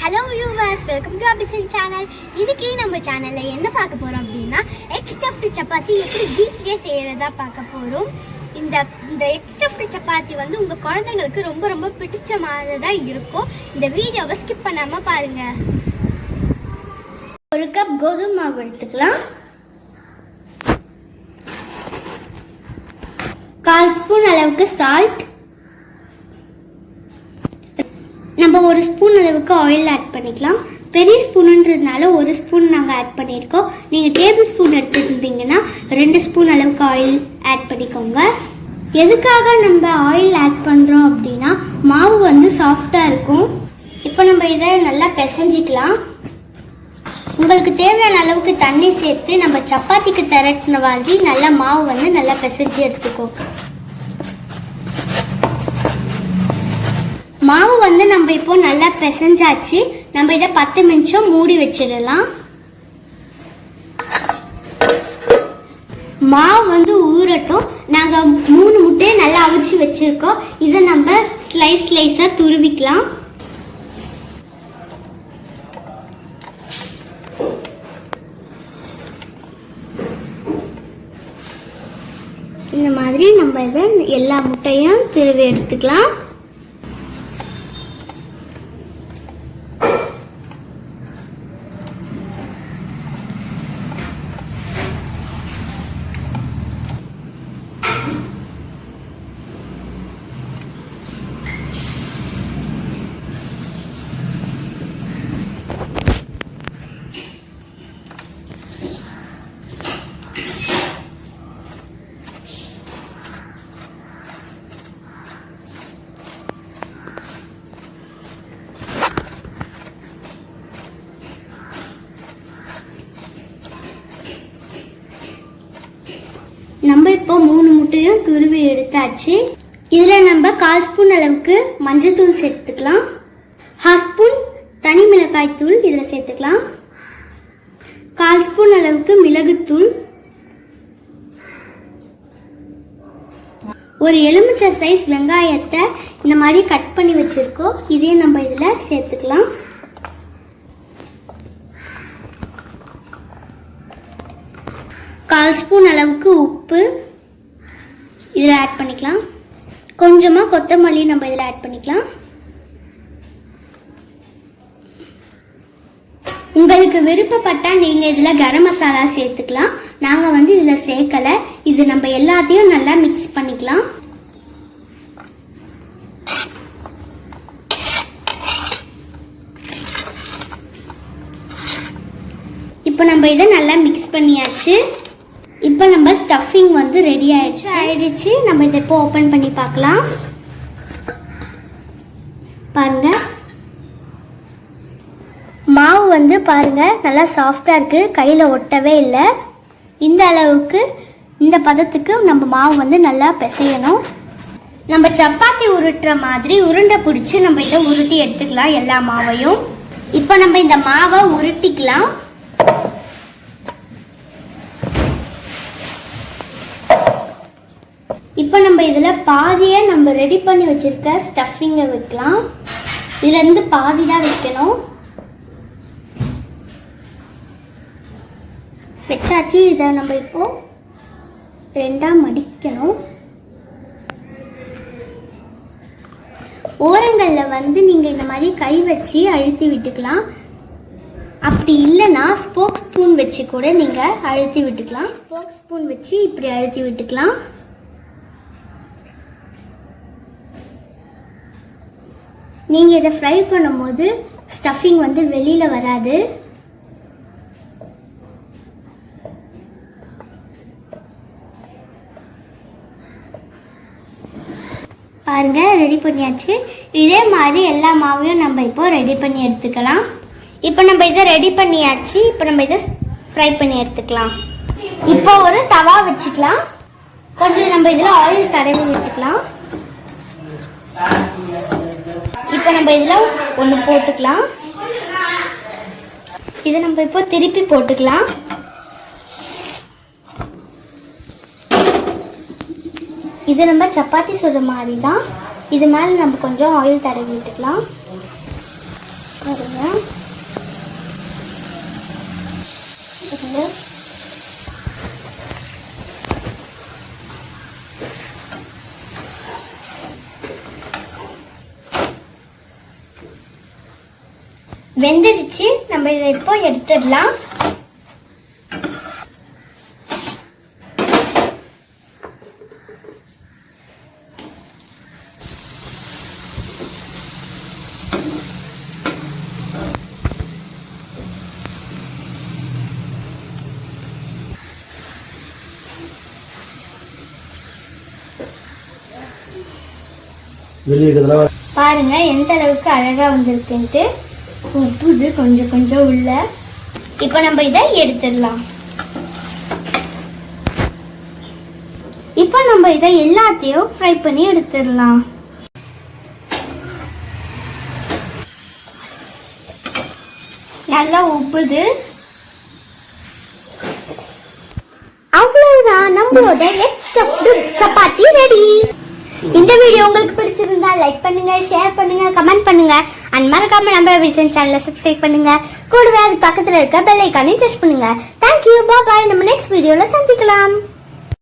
Hello yours welcome to Abisan channel இன்னைக்கு நம்ம சேனலில் என்ன பார்க்க போகிறோம் அப்படின்னா எக் ஸ்டஃப்டு சப்பாத்தி எப்படி வீட்லேயே செய்கிறதா பார்க்க போகிறோம் இந்த இந்த எக் ஸ்டஃப்டு சப்பாத்தி வந்து உங்கள் குழந்தைங்களுக்கு ரொம்ப ரொம்ப பிடிச்சமானதாக இருக்கும். இந்த வீடியோவை ஸ்கிப் பண்ணாமல் பாருங்கள் ஒரு கப் கோதுமை மாவு எடுத்துக்கலாம். கால் ஸ்பூன் அளவுக்கு சால்ட் நம்ம ஒரு ஸ்பூன் அளவுக்கு ஆயில் ஆட் பண்ணிக்கலாம். பெரிய ஸ்பூனுன்றதுனால ஒரு ஸ்பூன் நாங்கள் ஆட் பண்ணியிருக்கோம். நீங்கள் டேபிள் ஸ்பூன் எடுத்துருந்தீங்கன்னா ரெண்டு ஸ்பூன் அளவுக்கு ஆயில் ஆட் பண்ணிக்கோங்க. எதுக்காக நம்ம ஆயில் ஆட் பண்ணுறோம் அப்படின்னா மாவு வந்து சாஃப்டாக இருக்கும். இப்போ நம்ம இதை நல்லா பிசைஞ்சிக்கலாம். உங்களுக்கு தேவையான அளவுக்கு தண்ணி சேர்த்து நம்ம சப்பாத்திக்கு திரட்டின மாதிரி நல்லா மாவு வந்து நல்லா பிசைஞ்சு எடுத்துக்கோங்க. மாவு வந்து நம்ம இப்போ நல்லா பிசைஞ்சாச்சு. நம்ம இதை பத்து நிமிஷம் மூடி வச்சிடலாம். மாவு வந்து ஊறட்டும். நாங்கள் மூணு முட்டையை நல்லா அவிச்சு வச்சுருக்கோம். இதை நம்ம ஸ்லைஸ் ஸ்லைஸாக துருவிக்கலாம். இந்த மாதிரி நம்ம இதை எல்லா முட்டையும் துருவி எடுத்துக்கலாம். நம்ம இப்போ மூணு முட்டையும் துருவி எடுத்தாச்சு. இதில் நம்ம கால் ஸ்பூன் அளவுக்கு மஞ்சள்தூள் சேர்த்துக்கலாம். ஹாஃப் ஸ்பூன் தனி மிளகாய் தூள் இதில் சேர்த்துக்கலாம். கால் ஸ்பூன் அளவுக்கு மிளகுத்தூள். ஒரு எலுமிச்சை சைஸ் வெங்காயத்தை இந்த மாதிரி கட் பண்ணி வச்சுருக்கோம். இதையும் நம்ம இதில் சேர்த்துக்கலாம். கால் ஸ்பூன் அளவுக்கு உப்பு. இதில் ஆட் பண்ணிக்கலாம். கொஞ்சமாக கொத்தமல்லி நம்ம இதில் ஆட் பண்ணிக்கலாம். உங்களுக்கு விருப்பப்பட்டால் நீங்கள் இதில் கரம் மசாலா சேர்த்துக்கலாம். நாங்கள் வந்து இதில் சேர்க்கலை. இது நம்ம எல்லாத்தையும் நல்லா மிக்ஸ் பண்ணிக்கலாம். இப்போ நம்ம இதை நல்லா மிக்ஸ் பண்ணியாச்சு. இப்போ நம்ம ஸ்டஃபிங் வந்து ரெடி ஆயிடுச்சு. ஆயிடுச்சு. நம்ம இதை இப்போ ஓப்பன் பண்ணி பார்க்கலாம். பாருங்க. மாவு வந்து பாருங்க நல்லா சாஃப்டாக இருக்கு. கையில் ஒட்டவே இல்லை. இந்த அளவுக்கு இந்த பதத்துக்கு நம்ம மாவு வந்து நல்லா பிசையணும். நம்ம சப்பாத்தி உருட்டுற மாதிரி உருண்டை பிடிச்சி நம்ம இதை உருட்டி எடுத்துக்கலாம் எல்லா மாவையும். இப்போ நம்ம இந்த மாவை உருட்டிக்கலாம். இப்போ நம்ம இதில் பாதியை நம்ம ரெடி பண்ணி வச்சிருக்க ஸ்டஃபிங்கை வைக்கலாம். இதுலேருந்து பாதி தான் வைக்கணும். வச்சாச்சு. இதை நம்ம இப்போ ரெண்டாக மடிக்கணும். ஓரங்களில் வந்து நீங்கள் இந்த மாதிரி கை வச்சு அழுத்தி விட்டுக்கலாம். அப்படி இல்லைன்னா ஸ்போக் ஸ்பூன் வச்சு கூட நீங்கள் அழுத்தி விட்டுக்கலாம். ஸ்போக் ஸ்பூன் வச்சு இப்படி அழுத்தி விட்டுக்கலாம். நீங்கள் இதை ஃப்ரை பண்ணும்போது ஸ்டஃபிங் வந்து வெளியில் வராது. பாருங்க ரெடி பண்ணியாச்சு. இதே மாதிரி எல்லா மாவையும் நம்ம இப்போ ரெடி பண்ணி எடுத்துக்கலாம். இப்போ நம்ம இதை ரெடி பண்ணியாச்சு. இப்போ நம்ம இதை ஃப்ரை பண்ணி எடுத்துக்கலாம். இப்போ ஒரு தவா வச்சுக்கலாம். கொஞ்சம் நம்ம இதில் ஆயில் தடவி விட்டுக்கலாம் இப்போ நம்ம இதில் ஒன்று போட்டுக்கலாம். இதை நம்ம இப்போ திருப்பி போட்டுக்கலாம். இது நம்ம சப்பாத்தி சுடுற மாதிரி தான் இது மேலே நம்ம கொஞ்சம் ஆயில் தடவி விட்டுக்கலாம். பாருங்கள் வெந்துடுச்சு நம்ம இதை இப்போ எடுத்துடலாம். பாருங்க எந்த அளவுக்கு அழகா வந்திருக்குன்ட்டு. உப்புது கொஞ்சம் கொஞ்சம் உள்ள. இப்போ நம்ம இதை எடுத்துடலாம். இப்போ நம்ம இதை எல்லாத்தையும் ஃப்ரை பண்ணி எடுத்துடலாம். நல்லா உப்புது. அவ்வளவுதான். நம்மளோட எக் ஸ்டஃப்டு சப்பாத்தி ரெடி இந்த வீடியோ உங்களுக்கு பிடிச்சிருந்தா லைக் பண்ணுங்க ஷேர் பண்ணுங்க கமெண்ட் பண்ணுங்க. அண்ட் மறக்காம நம்ம விசன் சேனலை சப்ஸ்கிரைப் பண்ணுங்க. கூடவே அது பக்கத்துல இருக்க பெல் ஐக்கானையும் டச் பண்ணுங்க. தேங்க்யூ பாய் நம்ம நெக்ஸ்ட் வீடியோல சந்திக்கலாம்.